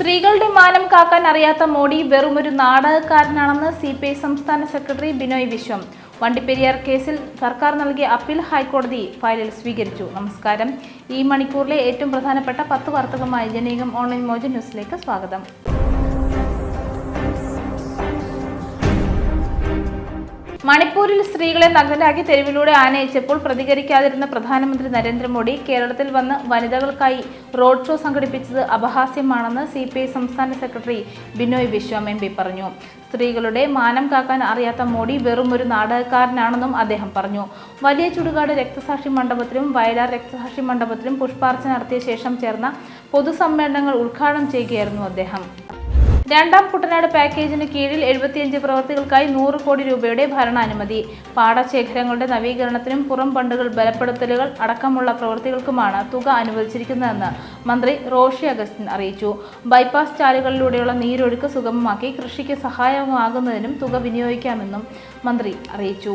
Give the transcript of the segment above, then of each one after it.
സ്ത്രീകളുടെ മാനം കാക്കാൻ അറിയാത്ത മോഡി വെറുമൊരു നാടകക്കാരനാണെന്ന് സി പി ഐ സംസ്ഥാന സെക്രട്ടറി ബിനോയ് വിശ്വം. വണ്ടിപ്പെരിയാർ കേസിൽ സർക്കാർ നൽകിയ അപ്പീൽ ഹൈക്കോടതി ഫയലിൽ സ്വീകരിച്ചു. നമസ്കാരം. ഈ മണിക്കൂറിലെ ഏറ്റവും പ്രധാനപ്പെട്ട പത്ത് വാർത്തകളുമായി ജനീകം ഓൺലൈൻ മോജ ന്യൂസിലേക്ക് സ്വാഗതം. മണിപ്പൂരിൽ സ്ത്രീകളെ നഗ്നരാക്കി തെരുവിലൂടെ ആനയിച്ചപ്പോൾ പ്രതികരിക്കാതിരുന്ന പ്രധാനമന്ത്രി നരേന്ദ്രമോദി കേരളത്തിൽ വന്ന് വനിതകൾക്കായി റോഡ് ഷോ സംഘടിപ്പിച്ചത് അപഹാസ്യമാണെന്ന് സി സംസ്ഥാന സെക്രട്ടറി ബിനോയ് വിശ്വം എം പറഞ്ഞു. സ്ത്രീകളുടെ മാനം കാക്കാൻ അറിയാത്ത മോഡി വെറും ഒരു നാടകക്കാരനാണെന്നും അദ്ദേഹം പറഞ്ഞു. വലിയ ചുടുകാട് രക്തസാക്ഷി മണ്ഡപത്തിലും വയലാർ രക്തസാക്ഷി മണ്ഡപത്തിലും പുഷ്പാർച്ച നടത്തിയ ശേഷം ചേർന്ന പൊതുസമ്മേളനങ്ങൾ ഉദ്ഘാടനം ചെയ്യുകയായിരുന്നു അദ്ദേഹം. രണ്ടാം കുട്ടനാട് പാക്കേജിന് കീഴിൽ എഴുപത്തിയഞ്ച് പ്രവൃത്തികൾക്കായി നൂറ് കോടി രൂപയുടെ ഭരണാനുമതി. പാടശേഖരങ്ങളുടെ നവീകരണത്തിനും പുറം പണ്ടുകൾ ബലപ്പെടുത്തലുകൾ അടക്കമുള്ള പ്രവൃത്തികൾക്കുമാണ് തുക അനുവദിച്ചിരിക്കുന്നതെന്ന് മന്ത്രി റോഷി അഗസ്റ്റിൻ അറിയിച്ചു. ബൈപ്പാസ് ചാലുകളിലൂടെയുള്ള നീരൊഴുക്ക് സുഗമമാക്കി കൃഷിക്ക് സഹായമാകുന്നതിനും തുക വിനിയോഗിക്കാമെന്നും മന്ത്രി അറിയിച്ചു.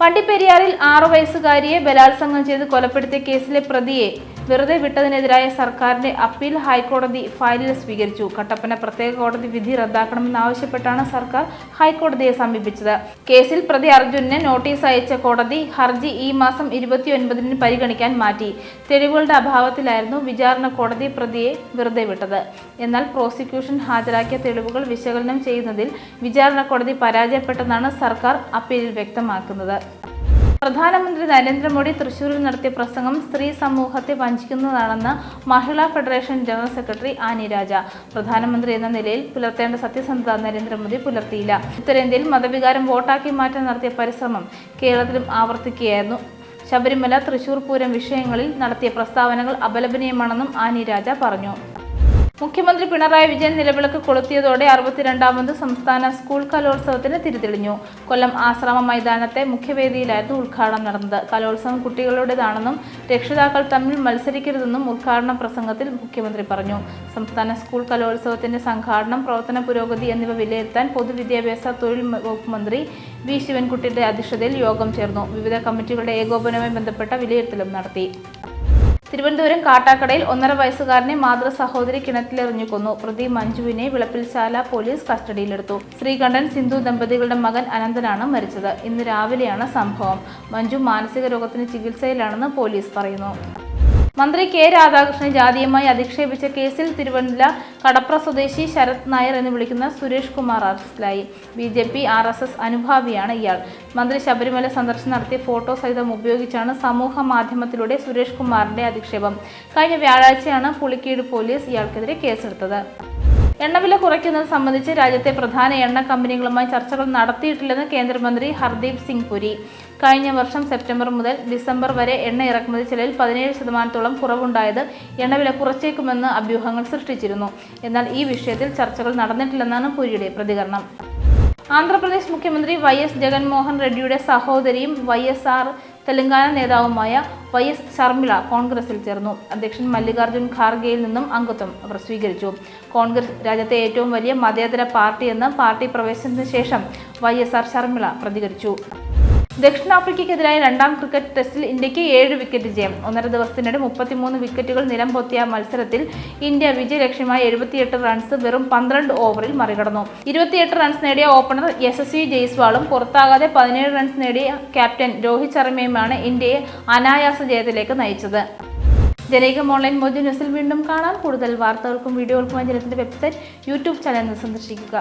പണ്ടിപ്പെരിയാറിൽ ആറു വയസ്സുകാരിയെ ബലാത്സംഗം ചെയ്ത് കൊലപ്പെടുത്തിയ കേസിലെ പ്രതിയെ വെറുതെ വിട്ടതിനെതിരായ സർക്കാരിന്റെ അപ്പീൽ ഹൈക്കോടതി ഫയലിൽ സ്വീകരിച്ചു. കട്ടപ്പന പ്രത്യേക കോടതി വിധി റദ്ദാക്കണമെന്നാവശ്യപ്പെട്ടാണ് സർക്കാർ ഹൈക്കോടതിയെ സമീപിച്ചത്. കേസിൽ പ്രതി അർജുനന് നോട്ടീസ് അയച്ച കോടതി ഹർജി ഈ മാസം ഇരുപത്തിയൊൻപതിന് പരിഗണിക്കാൻ മാറ്റി. തെളിവുകളുടെ അഭാവത്തിലായിരുന്നു വിചാരണ കോടതി പ്രതിയെ വെറുതെ വിട്ടത്. എന്നാൽ പ്രോസിക്യൂഷൻ ഹാജരാക്കിയ തെളിവുകൾ വിശകലനം ചെയ്യുന്നതിൽ വിചാരണ കോടതി പരാജയപ്പെട്ടെന്നാണ് സർക്കാർ അപ്പീലിൽ വ്യക്തമാക്കുന്നത്. പ്രധാനമന്ത്രി നരേന്ദ്രമോദി തൃശൂരിൽ നടത്തിയ പ്രസംഗം സ്ത്രീ സമൂഹത്തെ വഞ്ചിക്കുന്നതാണെന്ന് Mahila federation general secretary Annie Raja. പ്രധാനമന്ത്രി എന്ന നിലയിൽ പുലർത്തേണ്ട സത്യസന്ധത നരേന്ദ്രമോദി പുലർത്തിയില്ല. ഉത്തരേന്ത്യയിൽ മതവികാരം വോട്ടാക്കി മാറ്റാൻ നടത്തിയ പരിശ്രമം കേരളത്തിലും ആവർത്തിക്കുകയായിരുന്നു. ശബരിമല തൃശൂർ പൂരം വിഷയങ്ങളിൽ നടത്തിയ പ്രസ്താവനകൾ അപലപനീയമാണെന്നും ആനി രാജ പറഞ്ഞു. മുഖ്യമന്ത്രി പിണറായി വിജയൻ നിലവിളക്ക് കൊളുത്തിയതോടെ അറുപത്തിരണ്ടാമത് സംസ്ഥാന സ്കൂൾ കലോത്സവത്തിന് തിരിതെളിഞ്ഞു. കൊല്ലം ആശ്രമ മൈതാനത്തെ മുഖ്യവേദിയിലായിരുന്നു ഉദ്ഘാടനം നടന്നത്. കലോത്സവം കുട്ടികളുടേതാണെന്നും രക്ഷിതാക്കൾ തമ്മിൽ മത്സരിക്കരുതെന്നും ഉദ്ഘാടന പ്രസംഗത്തിൽ മുഖ്യമന്ത്രി പറഞ്ഞു. സംസ്ഥാന സ്കൂൾ കലോത്സവത്തിന്റെ സംഘാടനം പ്രവർത്തന പുരോഗതി എന്നിവ വിലയിരുത്താൻ പൊതുവിദ്യാഭ്യാസ തൊഴിൽ വകുപ്പ് മന്ത്രി വി. ശിവൻകുട്ടിയുടെ അധ്യക്ഷതയിൽ യോഗം ചേർന്നു. വിവിധ കമ്മിറ്റികളുടെ ഏകോപനവുമായി ബന്ധപ്പെട്ട വിലയിരുത്തലും നടത്തി. തിരുവനന്തപുരം കാട്ടാക്കടയിൽ ഒന്നര വയസ്സുകാരനെ മാതൃ സഹോദരി കിണറ്റിലെറിഞ്ഞു കൊന്നു പ്രതി മഞ്ജുവിനെ വിളപ്പിൽശാല പോലീസ് കസ്റ്റഡിയിലെടുത്തു. ശ്രീകണ്ഠൻ സിന്ധു ദമ്പതികളുടെ മകൻ അനന്തനാണ് മരിച്ചത്. ഇന്ന് രാവിലെയാണ് സംഭവം. മഞ്ജു മാനസിക രോഗത്തിന് ചികിത്സയിലാണെന്ന് പോലീസ് പറയുന്നു. മന്ത്രി കെ രാധാകൃഷ്ണൻ ജാതീയമായി അധിക്ഷേപിച്ച കേസിൽ തിരുവനന്തപുര കടപ്ര സ്വദേശി ശരത് നായർ എന്ന് വിളിക്കുന്ന സുരേഷ് കുമാർ അറസ്റ്റിലായി. B J P R S S അനുഭാവിയാണ് ഇയാൾ. മന്ത്രി ശബരിമല സന്ദർശനം നടത്തിയ ഫോട്ടോ സഹിതം ഉപയോഗിച്ചാണ് സമൂഹ മാധ്യമത്തിലൂടെ സുരേഷ് കുമാറിന്റെ അധിക്ഷേപം. കഴിഞ്ഞ വ്യാഴാഴ്ചയാണ് പുളിക്കീട് പോലീസ് ഇയാൾക്കെതിരെ കേസെടുത്തത്. എണ്ണവില കുറയ്ക്കുന്നത് സംബന്ധിച്ച് രാജ്യത്തെ പ്രധാന എണ്ണ കമ്പനികളുമായി ചർച്ചകൾ നടത്തിയിട്ടില്ലെന്ന് കേന്ദ്രമന്ത്രി ഹർദീപ് സിംഗ് പുരി. കഴിഞ്ഞ വർഷം സെപ്റ്റംബർ മുതൽ ഡിസംബർ വരെ എണ്ണ ഇറക്കുമതി ചെലവിൽ പതിനേഴ് ശതമാനത്തോളം കുറവുണ്ടായത് എണ്ണവില കുറച്ചേക്കുമെന്ന് അഭ്യൂഹങ്ങൾ സൃഷ്ടിച്ചിരുന്നു. എന്നാൽ ഈ വിഷയത്തിൽ ചർച്ചകൾ നടന്നിട്ടില്ലെന്നാണ് പുരിയുടെ പ്രതികരണം. ആന്ധ്രാപ്രദേശ് മുഖ്യമന്ത്രി വൈ എസ് ജഗൻമോഹൻ റെഡ്ഡിയുടെ സഹോദരിയും വൈ എസ് ആർ തെലങ്കാന നേതാവുമായ വൈ എസ് ശർമിള കോൺഗ്രസിൽ ചേർന്നു. അധ്യക്ഷൻ മല്ലികാർജുൻ ഖാർഗെയിൽ നിന്നും അംഗത്വം അവർ സ്വീകരിച്ചു. കോൺഗ്രസ് രാജ്യത്തെ ഏറ്റവും വലിയ മതേതര പാർട്ടിയെന്ന് പാർട്ടി പ്രവേശനത്തിന് ശേഷം വൈ എസ് ആർ ശർമിള പ്രതികരിച്ചു. ദക്ഷിണാഫ്രിക്കയ്ക്കെതിരായ രണ്ടാം ക്രിക്കറ്റ് ടെസ്റ്റിൽ ഇന്ത്യയ്ക്ക് ഏഴ് വിക്കറ്റ് ജയം. ഒന്നര ദിവസത്തിനിടെ മുപ്പത്തിമൂന്ന് വിക്കറ്റുകൾ നിലം പൊത്തിയ മത്സരത്തിൽ ഇന്ത്യ വിജയലക്ഷ്യമായി എഴുപത്തിയെട്ട് റൺസ് വെറും പന്ത്രണ്ട് ഓവറിൽ മറികടന്നു. ഇരുപത്തിയെട്ട് റൺസ് നേടിയ ഓപ്പണർ യശസ്വി ജയ്സ്വാളും പുറത്താകാതെ പതിനേഴ് റൺസ് നേടിയ ക്യാപ്റ്റൻ രോഹിത് ശർമ്മയുമാണ് ഇന്ത്യയെ അനായാസ ജയത്തിലേക്ക് നയിച്ചത്. ജനകം ഓൺലൈൻ മോജി ന്യൂസിൽ വീണ്ടും കാണാം. കൂടുതൽ വാർത്തകൾക്കും വീഡിയോകൾക്കുമായി ജനത്തിന്റെ വെബ്സൈറ്റ് യൂട്യൂബ് ചാനൽ സന്ദർശിക്കുക.